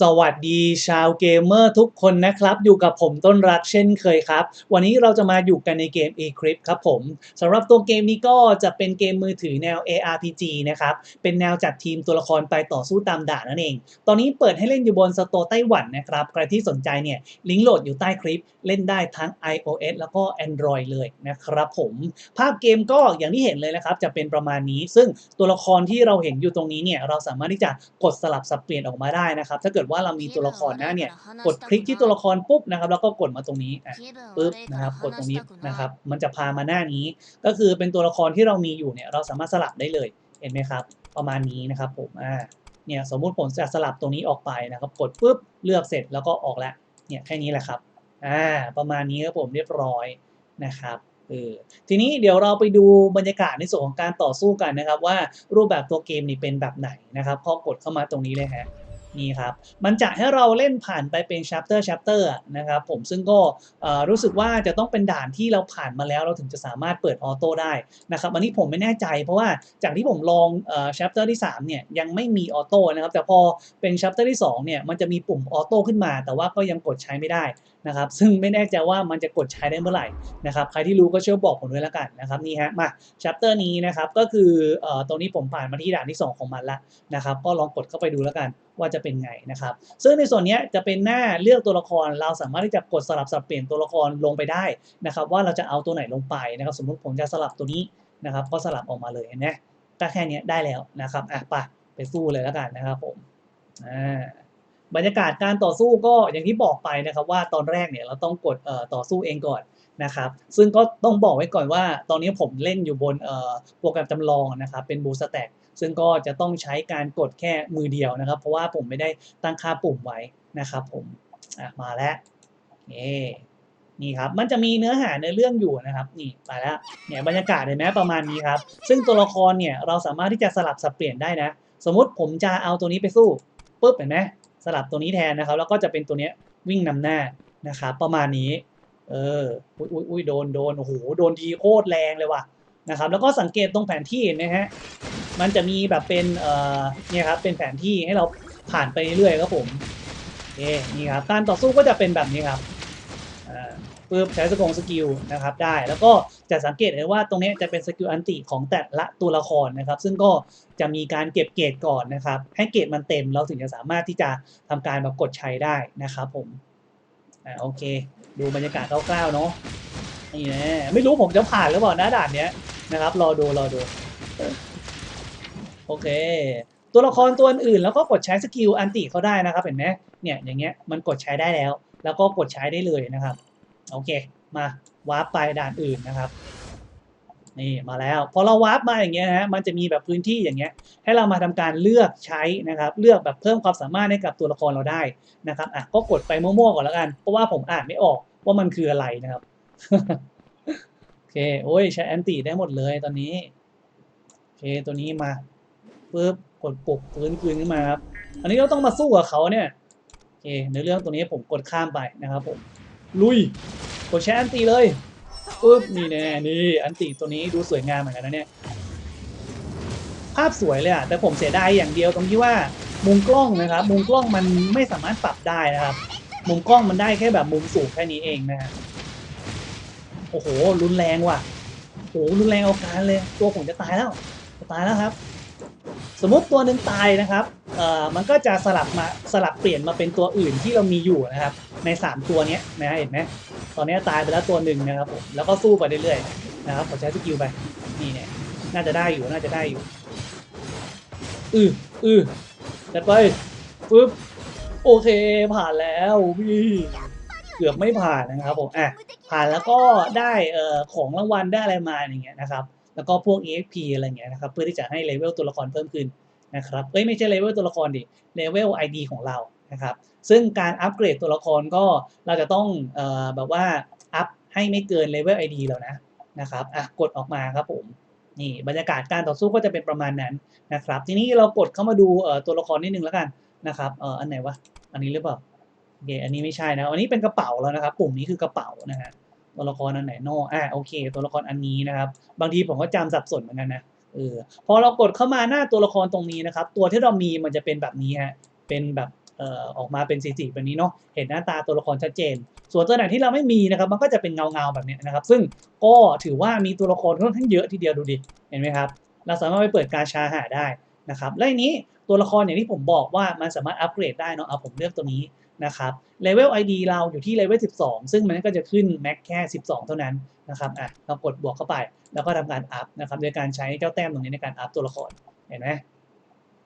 สวัสดีชาวเกมเมอร์ทุกคนนะครับ อยู่กับผมต้นรักเช่นเคยครับ วันนี้เราจะมาอยู่กันในเกม Eclipse ครับผมสำหรับตัวเกมนี้ก็จะเป็นเกมมือถือแนว ARPG นะครับ เป็นแนวจัดทีมตัวละครไปต่อสู้ตามด่านนั่นเอง ตอนนี้เปิดให้เล่นอยู่บนสโตร์ไต้หวันนะครับ ใครที่สนใจเนี่ย ลิงก์โหลดอยู่ใต้คลิป เล่นได้ทั้ง iOS แล้วก็ Android เลยนะครับผมภาพเกมก็อย่างที่เห็นเลยนะครับจะเป็นประมาณนี้ ซึ่งตัวละครที่เราเห็นอยู่ตรงนี้เนี่ยเราสามารถที่จะกดสลับสับเปลี่ยนออกมาได้นะครับถ้าเกิดว่าเรามีตัวละครหน้าเนี่ย กดคลิกที่ตัวละครปุ๊บนะครับ แล้วก็กดมาตรงนี้อะปุ๊บนะครับ กดตรงนี้นะครับ มันจะพามาหน้านี้ ก็คือเป็นตัวละครที่เรามีอยู่เนี่ย เราสามารถสลับได้เลย เห็นไหมครับ ประมาณนี้นะครับ ผม อ่า เนี่ยสมมุติผมจะสลับตรงนี้ออกไปนะครับ กดปุ๊บ เลือกเสร็จแล้วก็ออกแล้วเนี่ยแค่นี้แหละครับ อ่า ประมาณนี้ครับผมเรียบร้อยนะครับเออทีนี้เดี๋ยวเราไปดูบรรยากาศในส่วนของการต่อสู้กันนะครับ ว่ารูปแบบตัวเกมนี่เป็นแบบไหนนะครับพอกดเข้ามาตรงนี้เลยฮะ นี่ครับมันจะให้เราเล่นผ่านไปเป็น chapter chapter นะครับผมซึ่งก็รู้สึกว่าจะต้องเป็นด่านที่เราผ่านมาแล้วเราถึงจะสามารถเปิดออโต้ได้นะครับอันนี้ผมไม่แน่ใจเพราะว่าจากที่ผมลอง chapter ที่3เนี่ยยังไม่มีออโต้นะครับแต่พอเป็น chapter ที่2เนี่ยมันจะมีปุ่มออโต้ขึ้นมา แต่ว่าก็ยังกดใช้ไม่ได้นะครับซึ่งไม่แน่ใจว่ามันจะกดใช้ได้เมื่อไหร่นะครับใครที่รู้ก็ช่วยบอกผมด้วยแล้วกันนะครับนี่ฮะมา chapter นี้นะครับก็คือเอ่อตรงนี้ผมผ่านมาที่ด่านที่ 2 ของมันละนะครับก็ลองกดเข้าไปดูแล้วกันว่าจะเป็นไงนะครับซึ่งในส่วนนี้จะเป็นหน้าเลือกตัวละครเราสามารถที่จะกดสลับสับเปลี่ยนตัวละครลงไปได้นะครับว่าเราจะเอาตัวไหนลงไปนะครับสมมติผมจะสลับตัวนี้นะครับก็สลับออกมาเลยนไหมก็แค่เนี้ยได้แล้วนะครับอะไปไปสู้เลยแล้วกันนะครับผมอ่า บรรยากาศการต่อสู้ก็อย่างที่บอกไปนะครับ ว่าตอนแรกเนี่ยเราต้องกดต่อสู้เองก่อนนะครับ ซึ่งก็ต้องบอกไว้ก่อนว่าตอนนี้ผมเล่นอยู่บนโปรแกรมจำลองนะครับเป็นบูสแต็กซึ่งก็จะต้องใช้การกดแค่มือเดียวนะครับ เพราะว่าผมไม่ได้ตั้งค่าปุ่มไว้นะครับผมมาแล้วนี่นี่ครับ มันจะมีเนื้อหาในเรื่องอยู่นะครับ นี่ไปแล้ว เนี่ยบรรยากาศเห็นไหมประมาณนี้ครับ ซึ่งตัวละครเนี่ยเราสามารถที่จะสลับสับเปลี่ยนได้นะ สมมติผมจะเอาตัวนี้ไปสู้ปุ๊บเห็นไหม สลับตัวนี้แทนนะครับ แล้วก็จะเป็นตัวเนี้ยวิ่งนำหน้านะครับประมาณนี้ เอออุ้ยอุ้ยอุ้ยโดนโดนโอ้โหโดนทีโคตรแรงเลยว่ะนะครับ แล้วก็สังเกตตรงแผนที่นะฮะมันจะมีแบบเป็นเอ่อเนี่ยครับเป็นแผนที่ให้เราผ่านไปเรื่อยๆครับผมเอเคนี่ครับการต่อสู้ก็จะเป็นแบบนี้ครับ ปึ๊บใช้สกงสกิลนะครับได้ แล้วก็จะสังเกตเห็นว่าตรงนี้จะเป็นสกิลอันติของแต่ละตัวละครนะครับ ซึ่งก็จะมีการเก็บเกรดก่อนนะครับ ให้เกรดมันเต็มเราถึงจะสามารถที่จะทำการแบบกดใช้ได้นะครับผมอ่าโอเค ดูบรรยากาศคร่าวๆเนาะนี่แน่ไม่รู้ผมจะผ่านหรือเปล่านะด่านเนี้ยนะครับรอดูรอดูโอเค ตัวละครตัวอื่นแล้วก็กดใช้สกิลอันติเขาได้นะครับเห็นไหมเนี่ยอย่างเงี้ยมันกดใช้ได้แล้ว แล้วก็กดใช้ได้เลยนะครับ โอเค มาวาร์ปไปด่านอื่นนะครับ นี่มาแล้ว พอเราวาร์ปมาอย่างเงี้ยนะฮะ มันจะมีแบบพื้นที่อย่างเงี้ย ให้เรามาทำการเลือกใช้นะครับ เลือกแบบเพิ่มความสามารถให้กับตัวละครเราได้นะครับ อะ ก็กดไปมั่วๆก่อนแล้วกัน เพราะว่าผมอ่านไม่ออกว่ามันคืออะไรนะครับ โอเค โอ้ยใช้แอนติได้หมดเลยตอนนี้ โอเค ตัวนี้มาปุ๊บ กดปลุกฟื้นคืนขึ้นมาครับ อันนี้เราต้องมาสู้กับเขาเนี่ย เคในเรื่องตัวนี้ผมกดข้ามไปนะครับผมลุยกดใช้อันติเลยปุ๊บนี่แน่นี่อันติตัวนี้ดูสวยงามเหมือนกันนะเนี่ยภาพสวยเลยอะแต่ผมเสียดายอย่างเดียวตรงที่ว่ามุมกล้องนะครับ มุมกล้องมันไม่สามารถปรับได้นะครับ มุมกล้องมันได้แค่แบบมุมสูงแค่นี้เองนะฮะโอ้โหรุนแรงว่ะโอ้โหรุนแรงเอาการเลย ตัวผมจะตายแล้วจะตายแล้วครับ สมมติตัวหนึ่งตายนะครับ มันก็จะสลับมาสลับเปลี่ยนมาเป็นตัวอื่นที่เรามีอยู่นะครับ ใน 3 ตัวนี้นะฮะเห็นไหมตอนนี้ตายไปแล้วตัวหนึ่งนะครับผมแล้วก็สู้ไปเรื่อยๆนะครับขอใช้สกิลไปนี่เนี่ยน่าจะได้อยู่น่าจะได้อยู่อืออือจัดไปปึ๊บโอเคผ่านแล้วพี่เกือบไม่ผ่านนะครับผมอะผ่านแล้วก็ได้เอ่อของรางวัลได้อะไรมาอย่างเงี้ยนะครับ แล้วก็พวก EXP อะไรเงี้ยนะครับ เพื่อที่จะให้เลเวลตัวละครเพิ่มขึ้น นะครับเอ้ยไม่ใช่เลเวลตัวละครดิเลเวล ID ของเรานะครับซึ่งการอัปเกรดตัวละครก็เราจะต้องเอ่อแบบว่าอัพให้ไม่เกินเลเวล ID แล้วนะนะครับอะกดออกมาครับผมนี่บรรยากาศการต่อสู้ก็จะเป็นประมาณนั้นนะครับ ทีนี้เรากดเข้ามาดูเอ่อตัวละครนิดนึงแล้วกันนะครับเอ่ออันไหนวะอันนี้หรือเปล่าโอเคอันนี้ไม่ใช่นะอันนี้เป็นกระเป๋าแล้วนะครับปุ่มนี้คือกระเป๋านะฮะตัวละครอันไหนโน่อ่าโอเค ตัวละครอันนี้นะครับ บางทีผมก็จำสับสนเหมือนกันนะ เออพอเรากดเข้ามาหน้าตัวละครตรงนี้นะครับ ตัวที่เรามีมันจะเป็นแบบนี้ฮะเป็นแบบเออ่อออกมาเป็นสีสีแบบนี้เนาะเห็นหน้าตาตัวละครชัดเจน ส่วนตัวไหนที่เราไม่มีนะครับ มันก็จะเป็นเงาเงาแบบนี้นะครับ ซึ่งก็ถือว่ามีตัวละครค่อนข้างเยอะทีเดียวดูดิเห็นไหมครับ เราสามารถไปเปิดกาชาหาได้นะครับและอันนี้ตัวละครอย่างที่ผมบอกว่ามันสามารถอัปเกรดได้เนาะเอาผมเลือกตัวนี้ นะครับเลเวล ID เราอยู่ที่เลเวล 12 ซึ่งมันก็จะขึ้นแม็กแค่ 12 เท่านั้นนะครับอะเรากดบวกเข้าไป แล้วก็ทำการอัพนะครับโดยการใช้เจ้าแต้มตรงนี้ในการอัพตัวละครเห็นไหม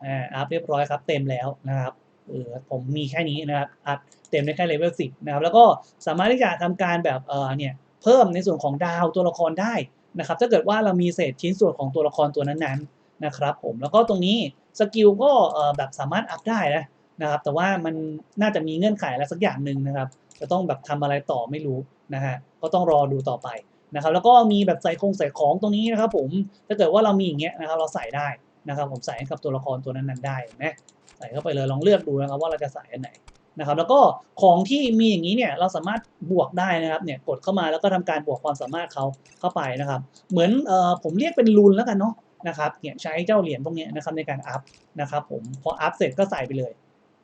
อ่าอัพเรียบร้อยครับเต็มแล้วนะครับเออผมมีแค่นี้นะครับอัพเต็มได้แค่เลเวล 10 นะครับแล้วก็สามารถที่จะทำการแบบเออเนี่ยเพิ่มในส่วนของดาวตัวละครได้นะครับถ้าเกิดว่าเรามีเศษชิ้นส่วนของตัวละครตัวนั้นๆนะครับผมแล้วก็ตรงนี้สกิลก็เออแบบสามารถอัพได้นะ นะครับ แต่ว่ามันน่าจะมีเงื่อนไขอะไรสักอย่างหนึ่งนะครับ จะต้องแบบทำอะไรต่อไม่รู้นะฮะก็ต้องรอดูต่อไปนะครับ แล้วก็มีแบบใส่คงใส่ของตรงนี้นะครับ ผมถ้าเกิดว่าเรามีอย่างเงี้ยนะครับ เราใส่ได้นะครับ ผมใส่ให้กับตัวละครตัวนั้นๆได้นะใส่เข้าไปเลยลองเลือกดูนะครับ ว่าเราจะใส่อันไหนนะครับ แล้วก็ของที่มีอย่างนี้เนี่ยเราสามารถบวกได้นะครับเนี่ยกดเข้ามาแล้วก็ทำการบวกความสามารถเขาเข้าไปนะครับ เหมือนเอ่อผมเรียกเป็นรูนแล้วกันเนาะนะครับเนี่ยใช้เจ้าเหรียญพวกนี้นะครับในการอัพนะครับผมพออัพเสร็จก็ใส่ไปเลย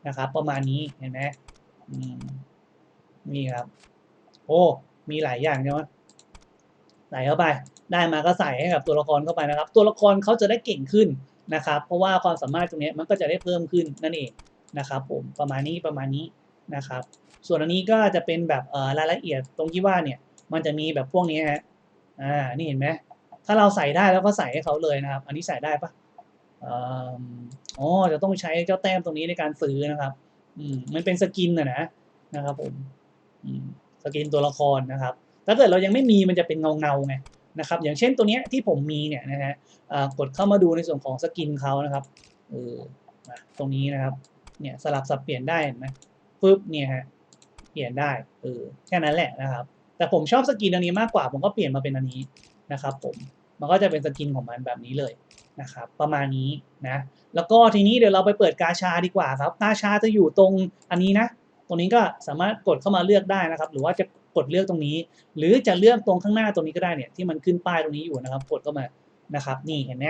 นะครับ ประมาณนี้เห็นไหมนี่ครับ โอ้ มีหลายอย่างใช่ไหมใส่เข้าไป ได้มาก็ใส่ให้กับตัวละครเข้าไปนะครับ ตัวละครเขาจะได้เก่งขึ้นนะครับ เพราะว่าความสามารถตรงนี้มันก็จะได้เพิ่มขึ้นนั่นเองนะครับ ผมประมาณนี้ประมาณนี้นะครับ ส่วนอันนี้ก็จะเป็นแบบรายละเอียดตรงที่ว่าเนี่ย มันจะมีแบบพวกนี้ฮะอ่านี่เห็นไหมถ้าเราใส่ได้แล้วก็ใส่ให้เขาเลยนะครับ อันนี้ใส่ได้ปะ อ๋อจะต้องใช้เจ้าแต้มตรงนี้ในการซื้อนะครับ อืมมันเป็นสกินนะนะนะครับผมสกินตัวละครนะครับ ถ้าเกิดเรายังไม่มีมันจะเป็นเงาเงาไงนะครับ อย่างเช่นตัวเนี้ยที่ผมมีเนี่ยนะฮะกดเข้ามาดูในส่วนของสกินเขานะครับเออตรงนี้นะครับ เนี่ยสลับสับเปลี่ยนได้เห็นไหมปึ๊บเนี่ยฮะเปลี่ยนได้เออแค่นั้นแหละนะครับ แต่ผมชอบสกินอันนี้มากกว่า ผมก็เปลี่ยนมาเป็นอันนี้นะครับ ผมมันก็จะเป็นสกินของมันแบบนี้เลย นะครับประมาณนี้นะแล้วก็ทีนี้เดี๋ยวเราไปเปิดกาชาดีกว่าครับกาชาจะอยู่ตรงอันนี้นะตรงนี้ก็สามารถกดเข้ามาเลือกได้นะครับ หรือว่าจะกดเลือกตรงนี้ หรือจะเลือกตรงข้างหน้าตรงนี้ก็ได้เนี่ยที่มันขึ้นป้ายตรงนี้อยู่นะครับ กดเข้ามานะครับ นี่เห็นไหม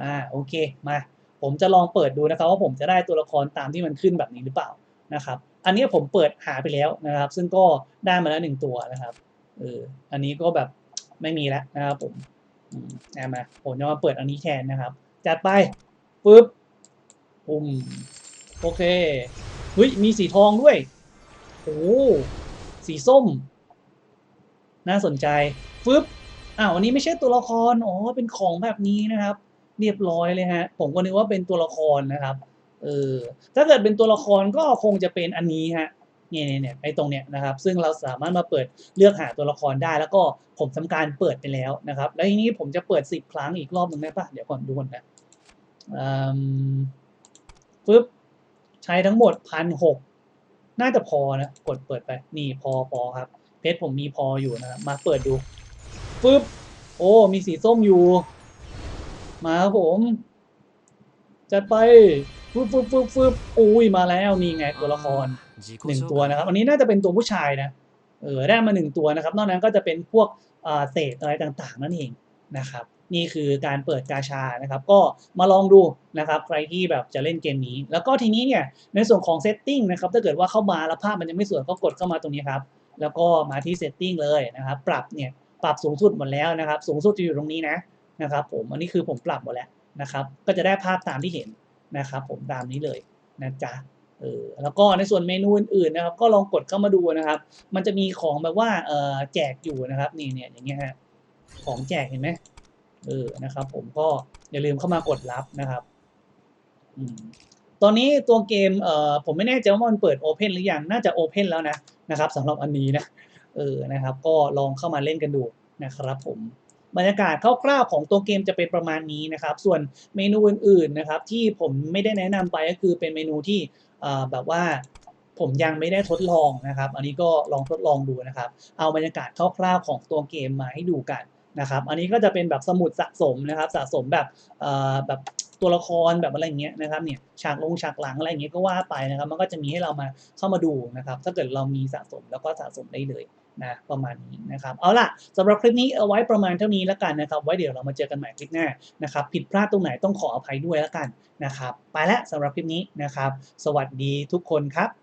อ่าโอเคมา ผมจะลองเปิดดูนะครับว่าผมจะได้ตัวละครตามที่มันขึ้นแบบนี้หรือเปล่านะครับ อันนี้ผมเปิดหาไปแล้วนะครับ ซึ่งก็ได้มาแล้วหนึ่งตัวนะครับเอออันนี้ก็แบบไม่มีแล้วนะครับผม นะมาผมจะมาเปิดอันนี้แทนนะครับ จัดไปปึ๊บปุ่มโอเคเฮ้ยมีสีทองด้วยโอ้สีส้ม น่าสนใจฟึบอ้าวอันนี้ไม่ใช่ตัวละครอ๋อเป็นของแบบนี้นะครับ เรียบร้อยเลยฮะ ผมก็นึกว่าเป็นตัวละครนะครับ เออ ถ้าเกิดเป็นตัวละครก็คงจะเป็นอันนี้ฮะ เนี่ยเนี่ยไอ้ตรงเนี้ยนะครับ ซึ่งเราสามารถมาเปิดเลือกหาตัวละครได้ แล้วก็ผมทำการเปิดไปแล้วนะครับ แล้วทีนี้ผมจะเปิดสิบครั้งอีกรอบหนึ่งได้ปะเดี๋ยวก่อนดูก่อนนะปึ๊บใช้ทั้งหมดพันหกน่าจะพอนะ กดเปิดไป นี่พอพอครับ เพชรผมมีพออยู่นะครับมาเปิดดูปึ๊บ โอ้ มีสีส้มอยู่ มาครับผม จัดไป ฟึบฟึบฟึบฟึบอุ้ยมาแล้วนี่ไงตัวละครหนึ่งตัวนะครับ อันนี้น่าจะเป็นตัวผู้ชายนะเออได้มาหนึ่งตัวนะครับ นอกนั้นก็จะเป็นพวกเศษอะไรต่างๆ นั่นเองนะครับ นี่คือการเปิดกาชานะครับ ก็มาลองดูนะครับ ใครที่แบบจะเล่นเกมนี้ แล้วก็ทีนี้เนี่ยในส่วนของเซตติ้งนะครับถ้าเกิดว่าเข้ามาแล้วภาพมันยังไม่สวยก็กดเข้ามาตรงนี้ครับ แล้วก็มาที่เซตติ้งเลยนะครับ ปรับเนี่ยปรับสูงสุดหมดแล้วนะครับ สูงสุดจะอยู่ตรงนี้นะนะครับ ผมอันนี้คือผมปรับหมดแล้วนะครับ ก็จะได้ภาพตามที่เห็น นะครับผมตามนี้เลยนะจ๊ะเออแล้วก็ในส่วนเมนูอื่นๆนะครับ ก็ลองกดเข้ามาดูนะครับ มันจะมีของแบบว่าเออแจกอยู่นะครับนี่เนี่ยอย่างเงี้ยฮะของแจกเห็นไหมเออนะครับ ผมก็อย่าลืมเข้ามากดรับนะครับอืมตอนนี้ตัวเกมเอ่อผมไม่แน่ใจว่ามันเปิดโอเพนหรือยังน่าจะโอเพนแล้วนะนะครับสำหรับอันนี้นะเออนะครับ ก็ลองเข้ามาเล่นกันดูนะครับผม บรรยากาศคร่าวๆของตัวเกมจะเป็นประมาณนี้นะครับ ส่วนเมนูอื่นๆนะครับที่ผมไม่ได้แนะนำไปก็คือเป็นเมนูที่แบบว่าผมยังไม่ได้ทดลองนะครับ อันนี้ก็ลองทดลองดูนะครับ เอาบรรยากาศคร่าวๆของตัวเกมมาให้ดูกันนะครับ อันนี้ก็จะเป็นแบบสมุดสะสมนะครับ สะสมแบบแบบตัวละครแบบอะไรเงี้ยนะครับเนี่ยฉากลงฉากหลังอะไรเงี้ยก็ว่าไปนะครับ มันก็จะมีให้เรามาเข้ามาดูนะครับ ถ้าเกิดเรามีสะสมแล้วก็สะสมได้เลย นะประมาณนี้นะครับเอาล่ะสำหรับคลิปนี้เอาไว้ประมาณเท่านี้แล้วกันนะครับ ไว้เดี๋ยวเรามาเจอกันใหม่คลิปหน้านะครับผิดพลาดตรงไหนต้องขออภัยด้วยแล้วกันนะครับ ไปแล้วสำหรับคลิปนี้นะครับ สวัสดีทุกคนครับ